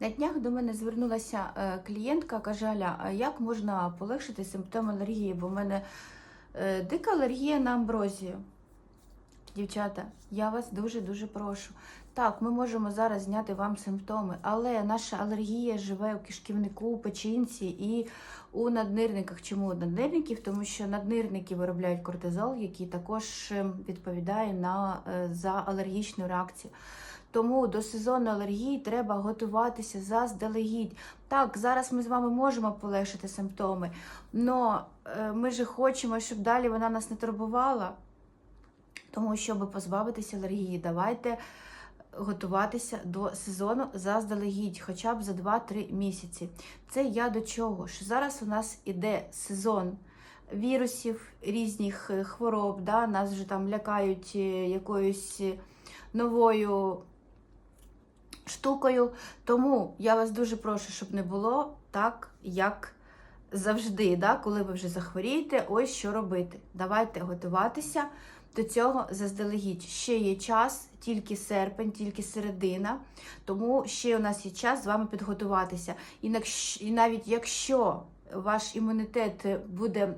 На днях до мене звернулася е, клієнтка, каже: Аля, як можна полегшити симптоми алергії? Бо в мене е, дика алергія на амброзію. Дівчата, я вас дуже-дуже прошу. Так, ми можемо зараз зняти вам симптоми, але наша алергія живе у кишківнику, у печінці і у наднирниках. Чому у наднирників? Тому що наднирники виробляють кортизол, який також ем, відповідає на, е, за алергічну реакцію. Тому до сезону алергії треба готуватися заздалегідь. Так, зараз ми з вами можемо полегшити симптоми, але ми ж хочемо, щоб далі вона нас не турбувала. Тому, щоб позбавитися алергії, давайте готуватися до сезону заздалегідь, хоча б за 2-3 місяці. Це я до чого? Що зараз у нас іде сезон вірусів, різних е, хвороб, да? нас вже там лякають е, якоюсь е, новою штукою. Тому я вас дуже прошу, щоб не було так, як завжди, да? коли ви вже захворієте, ось що робити. Давайте готуватися до цього заздалегідь. Ще є час, тільки серпень, тільки середина, тому ще у нас є час з вами підготуватися. І навіть якщо ваш імунітет буде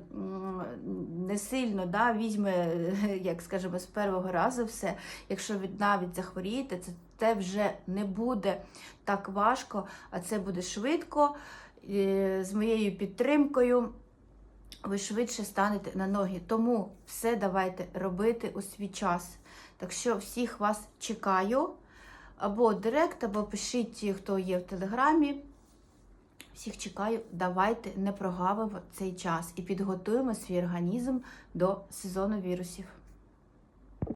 не сильно, да, візьме, як скажемо, з першого разу все, якщо ви навіть захворієте, це, це вже не буде так важко, а це буде швидко, з моєю підтримкою ви швидше станете на ноги. Тому все давайте робити у свій час. Так що всіх вас чекаю. Або директ, або пишіть, хто є в телеграмі. Всіх чекаю, давайте не прогавимо цей час і підготуємо свій організм до сезону вірусів.